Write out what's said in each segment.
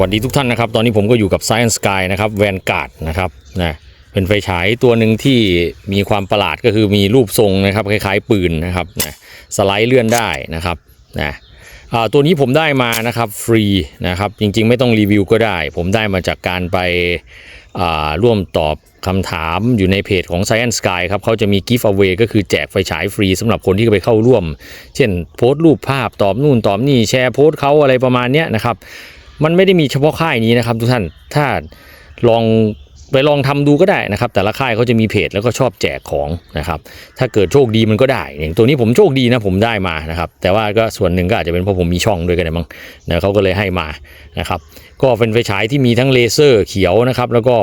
วัสดีทุกท่านนะครับ ตอนนี้ผมก็อยู่กับ Science Sky นะครับแวนการ์ดนะครับนะเป็นไฟฉายตัวหนึ่งที่มีความประหลาดก็คือมีรูปทรงนะครับคล้ายๆปืนนะครับนะสไลด์เลื่อนได้นะครับนะตัวนี้ผมได้มานะครับฟรีนะครับจริงๆไม่ต้องรีวิวก็ได้ ผมได้มาจากการไปร่วมตอบคำถามอยู่ในเพจของ Science Sky ครับเขาจะมี Gift Away ก็คือแจกไฟฉายฟรีสำหรับคนที่ไปเข้าร่วม เช่นโพสต์รูปภาพตอบนู่นตอบนี่แชร์โพสต์เขาอะไรประมาณนี้นะครับ มันไม่ได้มีเฉพาะค่ายนี้นะครับทุกท่านถ้าลองไปลองทำดูก็ได้นะครับ แต่ละค่ายเขาจะมีเพจแล้วก็ชอบแจกของนะครับ ถ้าเกิดโชคดีมันก็ได้อย่างตัวนี้ผมโชคดีนะผมได้มานะครับ แต่ว่าก็ส่วนหนึ่งก็อาจจะเป็นเพราะผมมีช่องด้วยกันมั้งนะเขาก็เลยให้มานะครับ ก็เป็นไฟฉายที่มีทั้งเลเซอร์เขียวนะครับ แล้วก็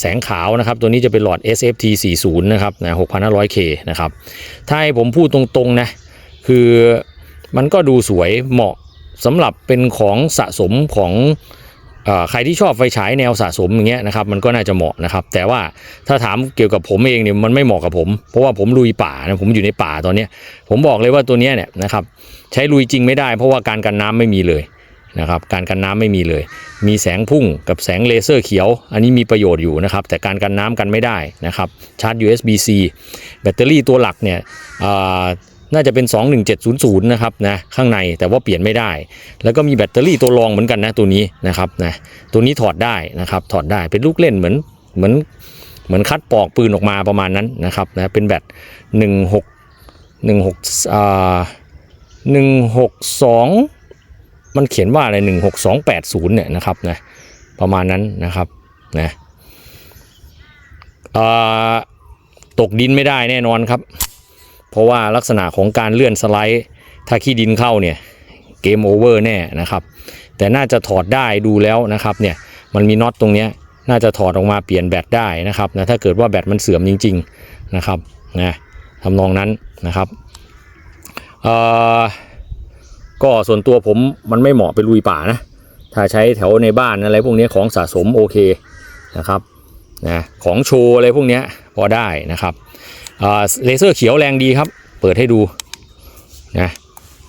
แสงขาวนะครับ ตัวนี้จะเป็นหลอด SFT 40นะครับนะ 6,500K นะครับ ถ้าให้ผมพูดตรงๆนะ คือมันก็ดูสวยเหมาะ สำหรับเป็นของสะสมของอใครที่ชอบไฟฉายแนวสะสมอย่างเงี้ยนะครับมันก็น่าจะเหมาะนะครับ แต่ว่าถ้าถามเกี่ยวกับผมเองเนี่ยมันไม่เหมาะกับผม เพราะว่าผมลุยป่านะผมอยู่ในป่าตอนเนี้ยผมบอกเลยว่าตัวเนี้ยเนี่ยนะครับใช้ลุยจริงไม่ได้ เพราะว่าการกันน้ำไม่มีเลยนะครับการกันน้ำไม่มีเลย มีแสงพุ่งกับแสงเลเซอร์เขียว อันนี้มีประโยชน์อยู่นะครับ แต่การกันน้ำกันไม่ได้นะครับชาร์จ USB-C แบตเตอรี่ตัวหลักเนี่ยอ่า น่าจะเป็น 21700 นะครับนะข้างในแต่ว่าเปลี่ยนไม่ได้ แล้วก็มีแบตเตอรี่ตัวรองเหมือนกันนะตัวนี้นะครับนะตัวนี้ถอดได้นะครับถอดได้เป็นลูกเล่นเหมือนเหมือนเหมือนคัดปอกปืนออกมาประมาณนั้นนะครับนะเป็นแบต16 16อ่า162 มันเขียนว่าอะไร 16280 เนี่ยนะครับนะประมาณนั้นนะครับนะตกดินไม่ได้แน่นอนครับ เพราะว่าลักษณะของการเลื่อนสไลด์ ถ้าขี้ดินเข้าเนี่ยเกมโอเวอร์แน่นะครับแต่น่าจะถอดได้ดูแล้วนะครับเนี่ยมันมีน็อตตรงนี้น่าจะถอดออกมาเปลี่ยนแบตได้นะครับนะถ้าเกิดว่าแบตมันเสื่อมจริงๆนะครับนะทำนองนั้นนะครับเอ่อก็ส่วนตัวผมมันไม่เหมาะไปลุยป่านะถ้าใช้แถวในบ้านอะไรพวกนี้ของสะสมโอเคนะครับนะของโชว์อะไรพวกนี้พอได้นะครับ เลเซอร์เขียวแรงดีครับ เปิดให้ดูนะ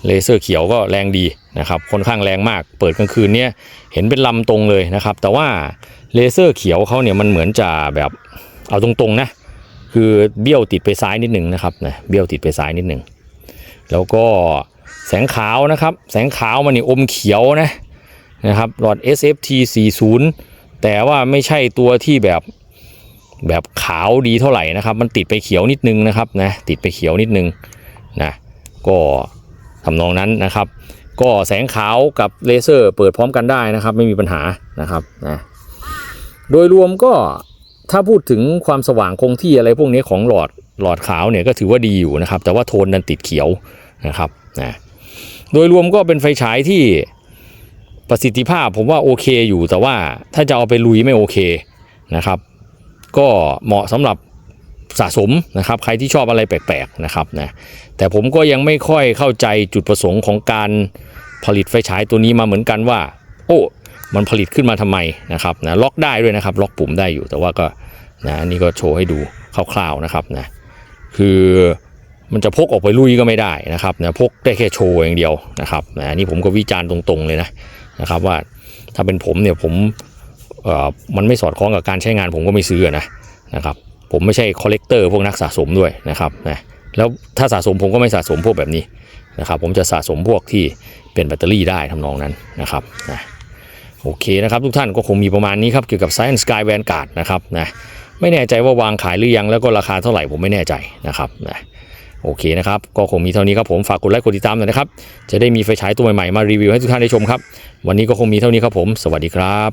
เลเซอร์เขียวก็แรงดีนะครับค่อนข้างแรงมาก เปิดกลางคืนเนี่ยเห็นเป็นลำตรงเลยนะครับ แต่ว่าเลเซอร์เขียวเขาเนี่ยมันเหมือนจะแบบเอาตรงๆนะคือเบี้ยวติดไปซ้ายนิดหนึ่งนะครับนะเบี้ยวติดไปซ้ายนิดหนึ่งแล้วก็แสงขาวนะครับแสงขาวมันนี่อมเขียวนะนะครับหลอด SFT 40แต่ว่าไม่ใช่ตัวที่แบบ แบบขาวดีเท่าไหร่นะครับ มันติดไปเขียวนิดนึงนะครับนะติดไปเขียวนิดนึงนะก็ทำนองนั้นนะครับ ก็แสงขาวกับเลเซอร์เปิดพร้อมกันได้นะครับ ไม่มีปัญหานะครับนะโดยรวมก็ถ้าพูดถึงความสว่างคงที่อะไรพวกนี้ของหลอดหลอดขาวเนี่ยก็ถือว่าดีอยู่นะครับ แต่ว่าโทนนั้นติดเขียวนะครับนะโดยรวมก็เป็นไฟฉายที่ประสิทธิภาพผมว่าโอเคอยู่แต่ว่าถ้าจะเอาไปลุยไม่โอเคนะครับ ก็เหมาะสำหรับสะสมนะครับใครที่ชอบอะไรแปลกๆนะครับนะแต่ผมก็ยังไม่ค่อยเข้าใจจุดประสงค์ของการผลิตไฟฉายตัวนี้มาเหมือนกันว่า โอ้ มันผลิตขึ้นมาทำไมนะครับนะล็อกได้ด้วยนะครับ ล็อกปุ่มได้อยู่แต่ว่าก็นะนนี้ก็โชว์ให้ดูคร่าวๆนะครับนะคือมันจะพกออกไปลุยก็ไม่ได้นะครับนะพกได้แค่โชว์อย่างเดียวนะครับนะนนี้ผมก็วิจารณ์ตรงๆเลยนะนะครับว่าถ้าเป็นผมเนี่ยผม มันไม่สอดคล้องกับการใช้งานผมก็ไม่ซื้อนะนะครับผมไม่ใช่คอลเลกเตอร์พวกนักสะสมด้วยนะครับนะแล้วถ้าสะสมผมก็ไม่สะสมพวกแบบนี้นะครับ ผมจะสะสมพวกที่เป็นแบตเตอรี่ได้ทำนองนั้นนะครับนะโอเคนะครับทุกท่านก็คงมีประมาณนี้ครับเกี่ยวกับ Science Sky Vanguard นะครับนะไม่แน่ใจว่าวางขายหรือยังแล้วก็ราคาเท่าไหร่ผมไม่แน่ใจนะครับนะโอเคนะครับ ก็คงมีเท่านี้ครับผมฝากกดไลค์กดติดตามหน่อยนะครับ จะได้มีไฟฉายตัวใหม่ๆมารีวิวให้ทุกท่านได้ชมครับ วันนี้ก็คงมีเท่านี้ครับผม สวัสดีครับ